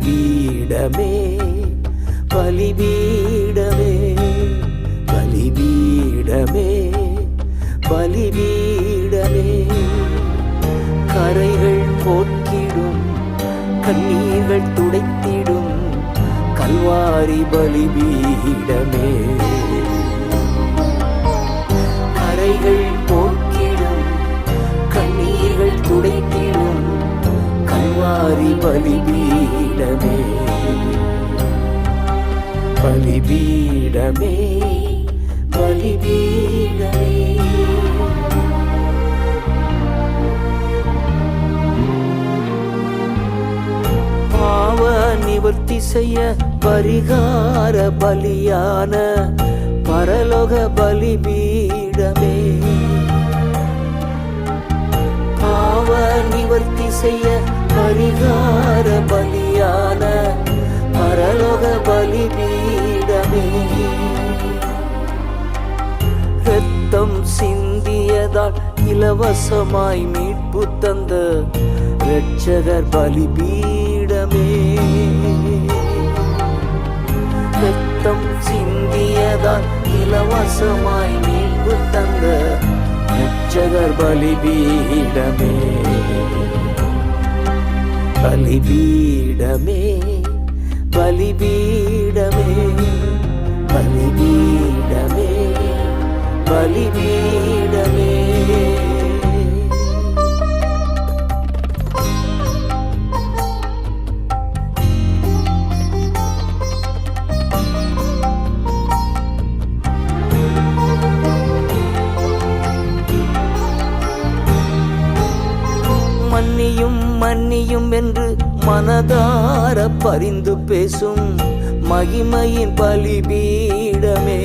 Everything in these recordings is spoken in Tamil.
பலிபீடமே பலிபீடமே பலிபீடமே பலிபீடமே. கரைகள் போக்கிடும் கண்ணீர்கள் துடைத்திடும் கல்வாரி பலிபீடமே. பலிபீடமே பலிபீடமே. பாவ நிவர்த்தி செய்ய பரிகார பலியான பரலோக பலிபீடமே. பாவ நிவர்த்தி செய்ய பரிகார பலியான பரலோக பலிபீடமே. ரத்தம் சிந்தியதால் இலவசமாய் மீட்பு தந்த இரட்சகர் பலிபீடமே. ரத்தம் சிந்தியதால் இலவசமாய் மீட்பு தந்த இரட்சகர் பலிபீடமே. பலிபீடமே. பலிபீடமே பலிபீடமே பலிபீடமே மனதார பரிந்து பேசும் மகிமையின் பலிபீடமே.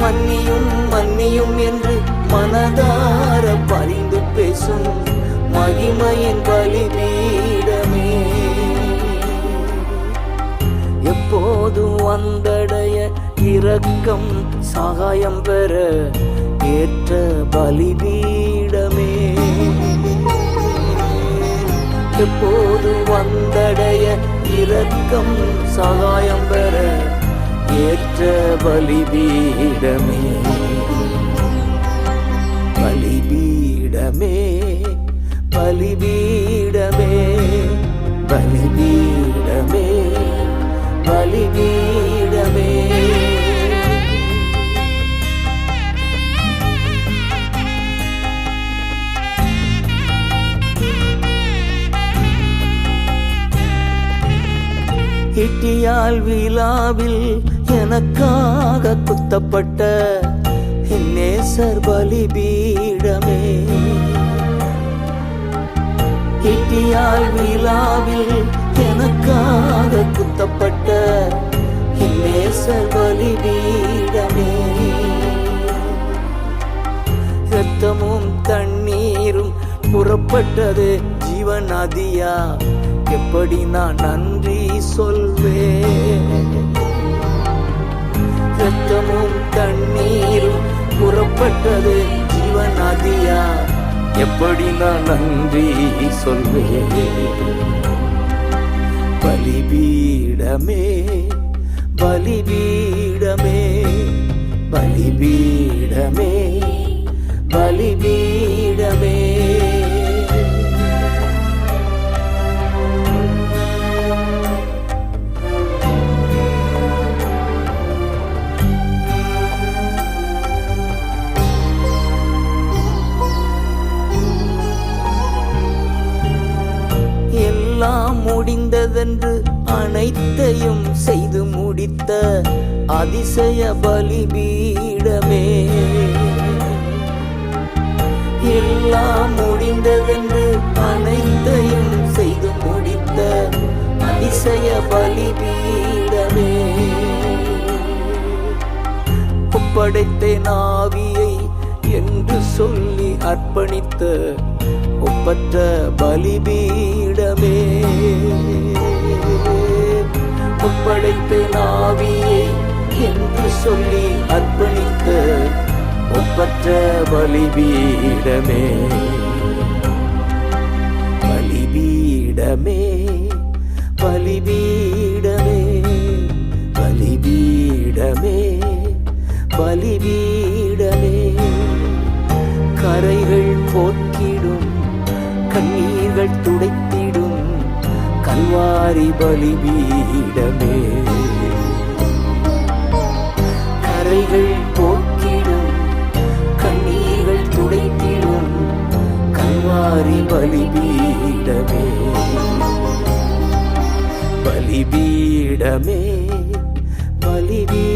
மன்னியும் மன்னியும் என்று மனதார பரிந்து பேசும் மகிமையின் பலிபீடமே. எப்போதும் வந்தடைய இரக்கம் சகாயம் பெற ஏற்ற பலிபீடம். எப்போது வந்தடைய இரக்கம் சகாயம் பெற ஏற்ற பலிபீடமே. பலிபீடமே பலிபீடமே பலி இட்டியால் விழாவில் எனக்காக குத்தப்பட்ட என் நேசர் பலிபீடமே. இட்டியால் விழாவில் எனக்காக குத்தப்பட்ட என் நேசர் பலிபீடமே. ரத்தமும் தண்ணீரும் புறப்பட்டது ஜீவன் நதியா எப்படி நான் நன்றி சொல்வேன்? ரத்தமும் தண்ணீரும் புறப்பட்டது ஜீவன் நதியா எப்படி நான் நன்றி சொல்வேன்? பலிபீடமே பலிபீடமே பலிபீடமே. எல்லாம் முடிந்ததென்று அனைத்தையும் செய்து முடித்த அதிசய பலிபீடமே. எல்லாம் முடிந்ததென்று அனைத்தையும் செய்து முடித்த அதிசய பலிபீடமே. ஒப்படைத்தேன் ஆவியை என்று சொல்லி அர்ப்பணித்த ஒப்பற்ற பலிபீடமே. ஒப்படைத்த நாவியை என்று சொல்லி அர்ப்பணித்த ஒப்பற்ற பலிபீடமே. பலிபீடமே பலிபீடமே பலிபீடமே பலிபீடமே. கரைகள் போக்கிடும் கண்ணீர்கள் துடைத்திடும் கல்வாரி பலிபீடமே கரைகள் போக்கிடும் கண்ணீர்கள் துடைத்திடும் கல்வாரி பலிபீடமே பலிபீடமே பலிபீ